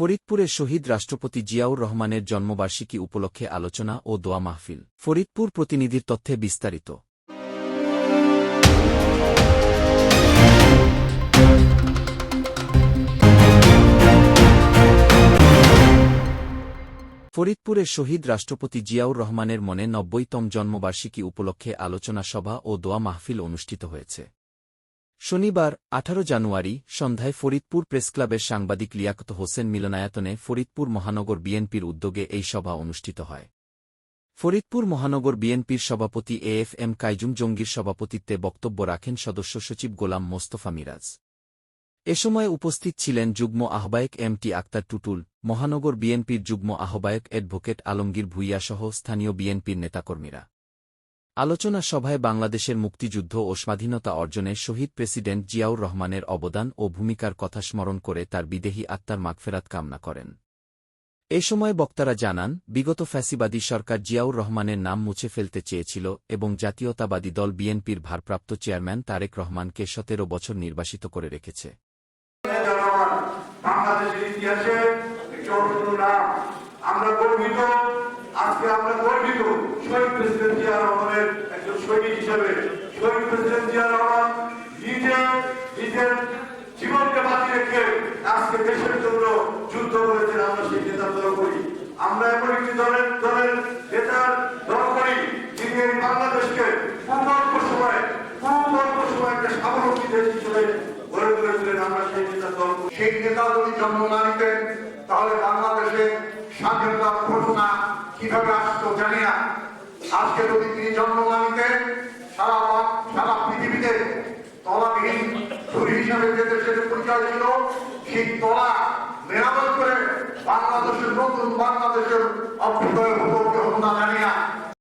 ফরিদপুরের শহীদ রাষ্ট্রপতি জিয়াউর রহমানের জন্মবার্ষিকী উপলক্ষে আলোচনা ও দোয়া মাহফিল, ফরিদপুর প্রতিনিধির তথ্যে বিস্তারিত। ফরিদপুরের শহীদ রাষ্ট্রপতি জিয়াউর রহমানের মনে নব্বইতম জন্মবার্ষিকী উপলক্ষে আলোচনা সভা ও দোয়া মাহফিল অনুষ্ঠিত হয়েছে। শনিবার, আঠারো জানুয়ারি, সন্ধ্যায় ফরিদপুর প্রেসক্লাবের সাংবাদিক লিয়াকত হোসেন মিলনায়তনে ফরিদপুর মহানগর বিএনপির উদ্যোগে এই সভা অনুষ্ঠিত হয়। ফরিদপুর মহানগর বিএনপির সভাপতি এ এফ এম কাইজুম জঙ্গির সভাপতিত্বে বক্তব্য রাখেন সদস্য সচিব গোলাম মোস্তফা মিরাজ। এ সময় উপস্থিত ছিলেন যুগ্ম আহ্বায়ক এম টি আক্তার টুটুল, মহানগর বিএনপির যুগ্ম আহ্বায়ক অ্যাডভোকেট আলমগীর ভূঁইয়াসহ স্থানীয় বিএনপির নেতাকর্মীরা। আলোচনা সভায় বাংলাদেশের মুক্তিযুদ্ধ ও স্বাধীনতা অর্জনে শহীদ প্রেসিডেন্ট জিয়াউর রহমানের অবদান ও ভূমিকার কথা স্মরণ করে তার বিদেহী আত্মার মাগফেরাত কামনা করেন। এ সময় বক্তারা জানান, বিগত ফ্যাসিবাদী সরকার জিয়াউর রহমানের নাম মুছে ফেলতে চেয়েছিল এবং জাতীয়তাবাদী দল বিএনপির ভারপ্রাপ্ত চেয়ারম্যান তারেক রহমানকে সতেরো বছর নির্বাসিত করে রেখেছে। আমরা গর্বিত, আজকে আমরা শহীদ প্রেসিডেন্ট জিয়া রহমানের একজন সৈনিক হিসেবে, শহীদ প্রেসিডেন্ট জিয়া রহমান নিজে, নিজের জীবনকে বাঁচি রেখে আজকে দেশের জন্য যুদ্ধ করেছেন আমরা সেই নেতার দল করি। আমরা এমন একটি দলের দলের নেতার দল করি যিনি এই বাংলাদেশকে খুব অল্প সময় খুব অল্প সময় একটা স্বাবলম্বী দেশ হিসেবে গড়ে তুলেছিলেন আমরা সেই নেতার দল সেই নেতা যদি জন্ম না নিতেন, তাহলে বাংলাদেশে স্বাধীনতার ঘোষণা কীভাবে আসতো জানি না। আজকে যদি তিনি জন্ম না নিতেন সারা সারা পৃথিবীতে তলাবিহীন ছুরি হিসাবে যে দেশের পরিচয় ছিল, সেই তলা মেরামত করে বাংলাদেশের নতুন বাংলাদেশের অভ্যুদয় হতো